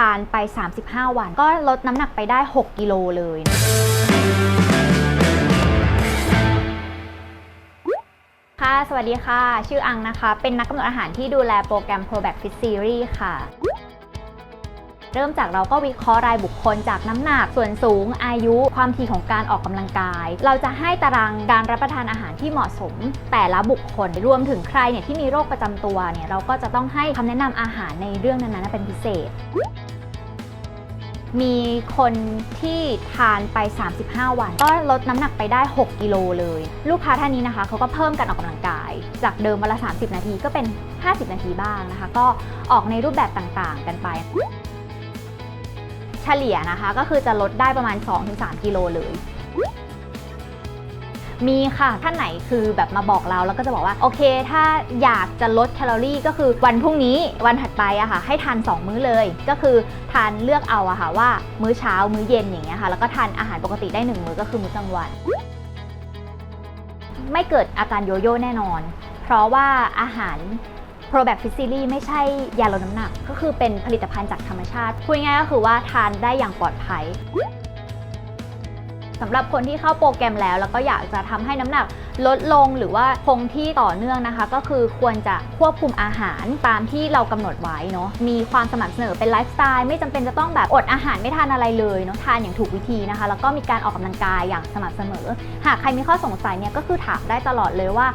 ทานไป 35 วัน ก็ลดน้ำหนักไปได้ 6 กิโลเลยค่ะ สวัสดีค่ะ ชื่ออังนะคะ เป็นนักกำหนดอาหารที่ดูแลโปรแกรม Probac Fit Series ค่ะ เริ่มจากเราก็วิเคราะห์รายบุคคลจากน้ำหนัก ส่วนสูง อายุ ความถี่ของการออกกำลังกาย เราจะให้ตารางการรับประทานอาหารที่เหมาะสม แต่ละบุคคล รวมถึงใครเนี่ยที่มีโรคประจำตัวเนี่ย เราก็จะต้องให้คำแนะนำอาหารในเรื่องนั้นๆเป็นพิเศษ มีคนที่ทานไป 35 วัน ก็ลดน้ำหนักไปได้ 6 กิโลเลย ลูกค้าท่านนี้นะคะเขาก็เพิ่มการออกกำลังกาย จากเดิมวันละ 30 นาทีก็เป็น 50 นาทีบ้างนะคะ ก็ออกในรูปแบบต่างๆ กันไป เฉลี่ยนะคะก็คือจะลดได้ประมาณ 2-3 กิโลเลย มีค่ะ ท่านไหนคือแบบมาบอกเราแล้วก็จะบอกว่า โอเค ถ้าอยากจะลดแคลอรี่ก็คือวันพรุ่งนี้วันถัดไปอะค่ะ ให้ทาน 2 มื้อเลย ก็คือทานเลือกเอาอะค่ะว่า มื้อเช้ามื้อเย็นอย่างเงี้ยค่ะ แล้วก็ทานอาหารปกติได้ 1 มื้อก็คือมื้อกลางวัน ไม่เกิดอาการโยโย่แน่นอน เพราะว่าอาหาร p r o b a c f i t s i l y ไม่ใช่ยาลดน้ำหนัก ก็คือเป็นผลิตภัณฑ์จากธรรมชาติ พูดง่ายก็คือว่าทานได้อย่างปลอดภัย สำหรับคนที่เข้าโปรแกรมแล้ว แล้วก็อยากจะทำให้น้ำหนักลดลงหรือว่าคงที่ต่อเนื่องนะคะ ก็คือควรจะควบคุมอาหารตามที่เรากำหนดไว้เนาะมีความสม่ำเสมอเป็นไลฟ์สไตล์ไม่จำเป็นจะต้องแบบอดอาหารไม่ทานอะไรเลยเนาะทานอย่างถูกวิธีนะคะ แล้วก็มีการออกกำลังกายอย่างสม่ำเสมอ หากใครมีข้อสงสัยเนี่ยก็คือถามได้ตลอดเลยว่า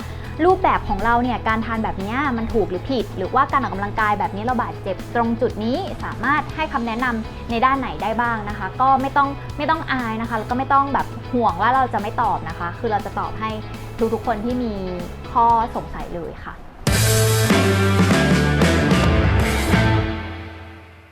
รูปแบบของเราเนี่ยการทานแบบนี้มันถูกหรือผิด หรือว่าการออกกำลังกายแบบนี้เราบาดเจ็บตรงจุดนี้สามารถให้คำแนะนำในด้านไหนได้บ้างนะคะ ก็ไม่ต้องไม่ต้องอายนะคะแล้วก็ไม่ต้องแบบห่วงว่าเราจะไม่ตอบนะคะ คือเราจะตอบให้ทุกๆคนที่มีข้อสงสัยเลยค่ะ